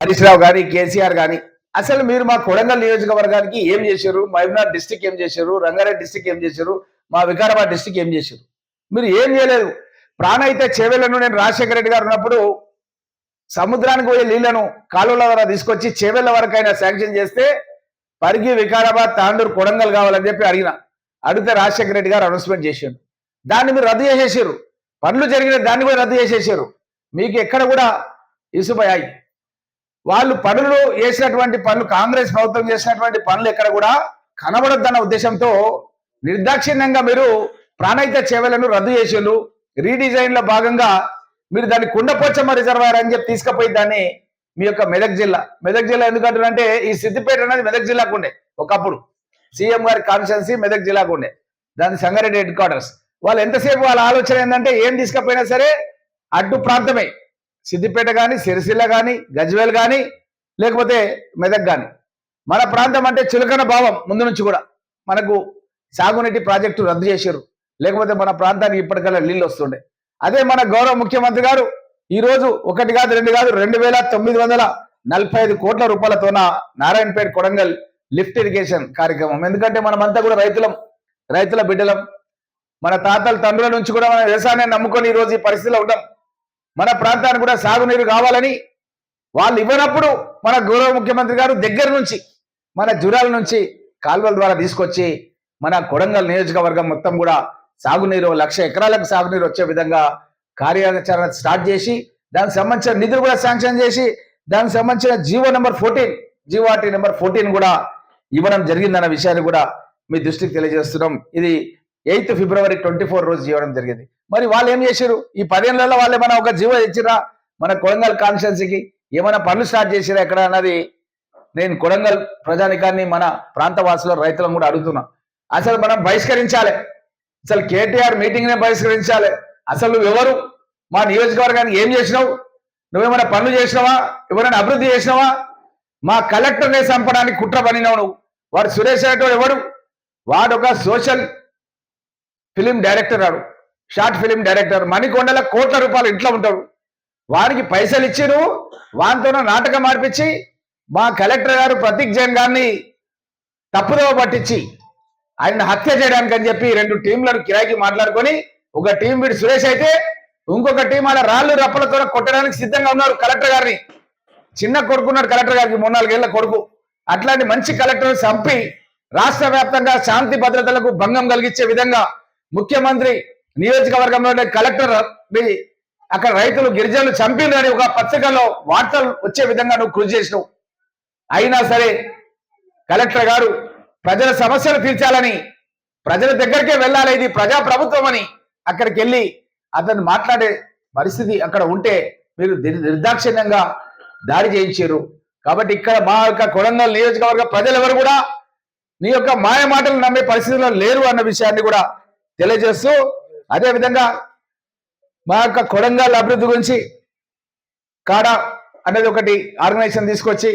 హరీష్ రావు గాని కేసీఆర్ గాని అసలు మీరు మా కొడంగల్ నియోజకవర్గానికి ఏం చేశారు? మహబూబ్నాథ్ డిస్టిక్ ఏం చేశారు? రంగారెడ్డి డిస్టిక్ ఏం చేశారు? మా వికారాబాద్ డిస్టిక్ ఏం చేశారు? మీరు ఏం చేయలేదు. ప్రాణ అయితే చేవెళ్ళను నేను రాజశేఖర రెడ్డి గారు ఉన్నప్పుడు సముద్రానికి పోయే నీళ్ళను కాలువల ద్వారా తీసుకొచ్చి చేవేళ్ళ వరకు అయినా శాంక్షన్ చేస్తే పరిగి వికారాబాద్ తాండూరు కొడంగల్ కావాలని చెప్పి అడిగిన. అడిగితే రాజశేఖర రెడ్డి గారు అనౌన్స్మెంట్ చేశారు. దాన్ని మీరు రద్దు చేసేసారు. పనులు జరిగిన దాన్ని కూడా రద్దు చేసేసారు. మీకు ఎక్కడ కూడా ఇసుపోయాయి వాళ్ళు పనులు చేసినటువంటి పనులు కాంగ్రెస్ ప్రభుత్వం చేసినటువంటి పనులు ఎక్కడ కూడా కనబడొద్దన్న ఉద్దేశంతో నిర్దాక్షిణ్యంగా మీరు ప్రాణహిత సేవలను రద్దు చేసేళ్ళు రీడిజైన్లో భాగంగా మీరు దాన్ని కుండపోచమ్మ రిజర్వాయర్ అని చెప్పి తీసుకుపోయి దాన్ని మీ యొక్క మెదక్ జిల్లా. మెదక్ జిల్లా ఎందుకంటారంటే ఈ సిద్దిపేట అనేది మెదక్ జిల్లాకు ఉండే ఒకప్పుడు. సీఎం గారి కాన్స్టెన్సీ మెదక్ జిల్లాకు ఉండే. దాని సంగారెడ్డి హెడ్ క్వార్టర్స్. వాళ్ళు ఎంతసేపు వాళ్ళ ఆలోచన ఏంటంటే ఏం తీసుకపోయినా సరే అడ్డు ప్రాంతమే. సిద్దిపేట కానీ సిరిసిల్ల కానీ గజ్వేల్ కానీ లేకపోతే మెదక్ కానీ మన ప్రాంతం అంటే చులకన భావం ముందు నుంచి కూడా. మనకు సాగునీటి ప్రాజెక్టు రద్దు చేశారు. లేకపోతే మన ప్రాంతానికి ఇప్పటికల్లా నీళ్ళు వస్తుండే. అదే మన గౌరవ ముఖ్యమంత్రి గారు ఈ రోజు ఒకటి కాదు రెండు కాదు రెండు వేల తొమ్మిది వందల నలభై ఐదు కోట్ల రూపాయలతోన నారాయణపేట కొడంగల్ లిఫ్ట్ ఇరిగేషన్ కార్యక్రమం. ఎందుకంటే మనమంతా కూడా రైతులం రైతుల బిడ్డలం. మన తాతల తండ్రుల నుంచి కూడా మన వ్యవసాయాన్ని నమ్ముకొని ఈ రోజు ఈ పరిస్థితిలో ఉంటాం మన ప్రాంతానికి కూడా సాగునీరు కావాలని వాళ్ళు ఇవ్వనప్పుడు మన గౌరవ ముఖ్యమంత్రి గారు దగ్గర నుంచి మన జురాల నుంచి కాల్వల ద్వారా తీసుకొచ్చి మన కొడంగల్ నియోజకవర్గం మొత్తం కూడా సాగునీరు లక్ష ఎకరాలకు సాగునీరు వచ్చే విధంగా కార్యాచరణ స్టార్ట్ చేసి దానికి సంబంధించిన నిధులు కూడా శాంక్షన్ చేసి దానికి సంబంధించిన GO number fourteen GO RT number fourteen కూడా ఇవ్వడం జరిగిందన్న విషయాన్ని కూడా మీ దృష్టికి తెలియజేస్తున్నాం. ఇది ఎయిత్ ఫిబ్రవరి ట్వంటీ ఫోర్ రోజు ఇవ్వడం జరిగింది. మరి వాళ్ళు ఏం చేశారు ఈ పదేళ్ళలో వాళ్ళు ఏమైనా ఒక జీవో ఇచ్చిరా మన కొడంగల్ కాన్స్టిట్యున్సీకి ఏమైనా పనులు స్టార్ట్ చేసిరా ఎక్కడ అన్నది నేను కొడంగల్ ప్రజానికాన్ని మన ప్రాంతవాసుల రైతులను కూడా అడుగుతున్నా. అసలు మనం బహిష్కరించాలి. అసలు కేటీఆర్ మీటింగ్నే బహిష్కరించాలి. అసలు నువ్వు ఎవరు మా నియోజకవర్గానికి ఏం చేసినావు? నువ్వేమైనా పనులు చేసినావా? ఎవరైనా అభివృద్ధి చేసినావా? మా కలెక్టర్నే చంపడానికి కుట్ర పనినావు నువ్వు. వాడు సురేష్ రెడ్డి ఎవడు? వాడు ఒక సోషల్ ఫిలిం డైరెక్టర్ వాడు షార్ట్ ఫిలిం డైరెక్టర్ మణికొండల కోట్ల రూపాయలు ఇంట్లో ఉంటాడు వారికి పైసలు ఇచ్చి నువ్వు వానితోనే నాటకం ఆడిపించి మా కలెక్టర్ గారు ప్రతీక్ జైన్ గారిని తప్పుదోవ పట్టించి ఆయన హత్య చేయడానికి అని చెప్పి రెండు టీంలను కిరాయికి మాట్లాడుకొని ఒక టీం వీడు సురేష్ అయితే ఇంకొక టీం అలా రాళ్ళు రప్పలతో కొట్టడానికి సిద్ధంగా ఉన్నారు కలెక్టర్ గారిని. చిన్న కొడుకున్నాడు కలెక్టర్ గారికి మూడు నాలుగేళ్ళ కొడుకు. అట్లాంటి మంచి కలెక్టర్ చంపి రాష్ట్ర వ్యాప్తంగా శాంతి భద్రతలకు భంగం కలిగించే విధంగా ముఖ్యమంత్రి నియోజకవర్గంలో కలెక్టర్ అక్కడ రైతులు గిరిజనులు చంపిందని ఒక పత్రికలో వార్తలు వచ్చే విధంగా నువ్వు కృషి చేసినావు. అయినా సరే కలెక్టర్ గారు ప్రజల సమస్యలు తీర్చాలని ప్రజల దగ్గరికే వెళ్ళాలి ఇది ప్రజా ప్రభుత్వం అని అక్కడికి వెళ్ళి అతను మాట్లాడే పరిస్థితి అక్కడ ఉంటే మీరు నిర్దాక్షిణ్యంగా దాడి చేయించారు. కాబట్టి ఇక్కడ మా యొక్క కొడంగల్ నియోజకవర్గ ప్రజలెవరు కూడా నీ యొక్క మాయ మాటలు నమ్మే పరిస్థితుల్లో లేరు అన్న విషయాన్ని కూడా తెలియజేస్తూ అదే విధంగా మా యొక్క కొడంగల్ అభివృద్ధి గురించి కాడా అనేది ఒకటి ఆర్గనైజేషన్ తీసుకొచ్చి